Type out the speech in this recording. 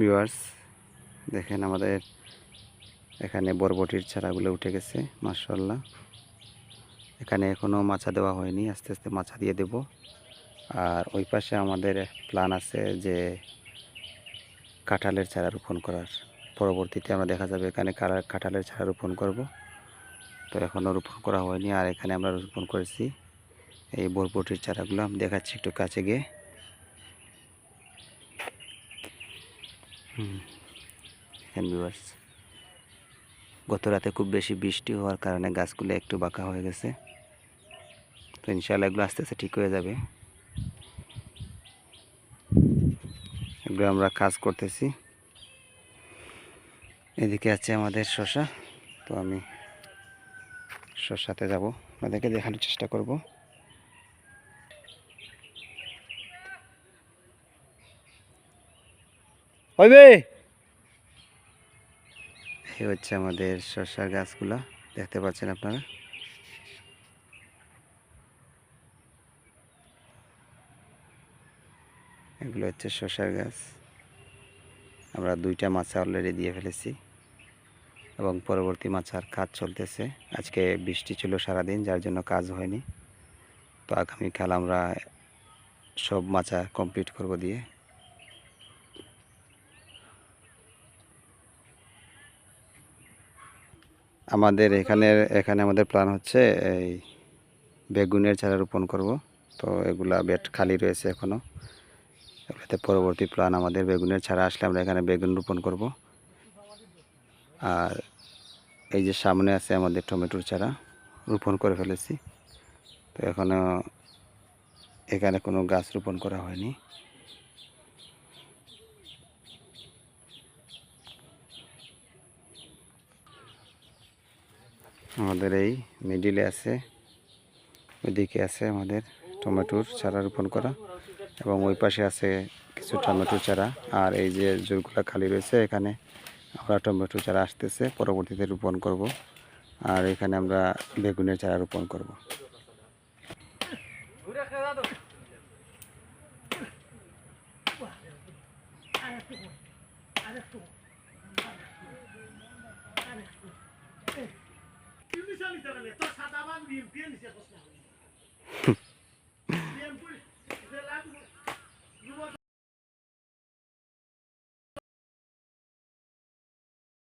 Viewers, দেখেন আমাদের এখানে বরবটির চারাগুলো উঠে গেছে মার্শাল্লাহ এখানে এখনও মাছা দেওয়া হয়নি, আস্তে আস্তে মাছা দিয়ে দেব। আর ওই পাশে আমাদের প্ল্যান আছে যে কাঁঠালের চারা রোপণ করার। পরবর্তীতে আমরা দেখা যাবে এখানে কাঁঠালের চারা রোপণ করব। তো এখনও রোপণ করা হয়নি, আর এখানে আমরা রোপণ করেছি। এই বরবটির চারাগুলো, আমি দেখাচ্ছি একটু কাছে গিয়ে। দেখেন ভিউয়ার্স গত রাতে খুব বেশি বৃষ্টি হওয়ার কারণে গাছগুলো একটু বাঁকা হয়ে গেছে। তো ইনশাআল্লাহ এগুলো আস্তে আস্তে ঠিক হয়ে যাবে। এগুলো আমরা কাজ করতেছি। এদিকে আছে আমাদের শশা। তো আমি শশাতে যাব। আপনাদেরকে দেখানোর চেষ্টা করব। হচ্ছে আমাদের শশা গাছগুলা, দেখতে পাচ্ছেন আপনারা? এগুলো হচ্ছে শশার গাছ। আমরা দুইটা মাছা অলরেডি দিয়ে ফেলেছি এবং পরবর্তী মাছার কাজ চলতেছে। আজকে বৃষ্টি ছিল সারাদিন, যার জন্য কাজ হয়নি। তো আগামীকাল আমরা সব মাচা কমপ্লিট করব দিয়ে। আমাদের এখানে এখানে আমাদের প্ল্যান হচ্ছে এই বেগুনের চারা রোপণ করব। তো এগুলা বেড খালি রয়েছে এখনও এগুলোতে পরবর্তী প্ল্যান আমাদের বেগুনের চারা আসলে আমরা এখানে বেগুন রোপণ করব। আর এই যে সামনে আছে আমাদের টমেটোর চারা, রোপণ করে ফেলেছি। তো এখনও এখানে কোনো গাছ রোপণ করা হয়নি। আমাদের এই মিডিলে আছে, ওইদিকে আছে আমাদের টমেটোর চারা রোপণ করা এবং ওই পাশে আছে কিছু টমেটো চারা। আর এই যে জোরগুলো খালি রয়েছে, এখানে আমরা টমেটো চারা আসতেছে, পরবর্তীতে রোপণ করব। আর এখানে আমরা বেগুনের চারা রোপণ করব। się being busy.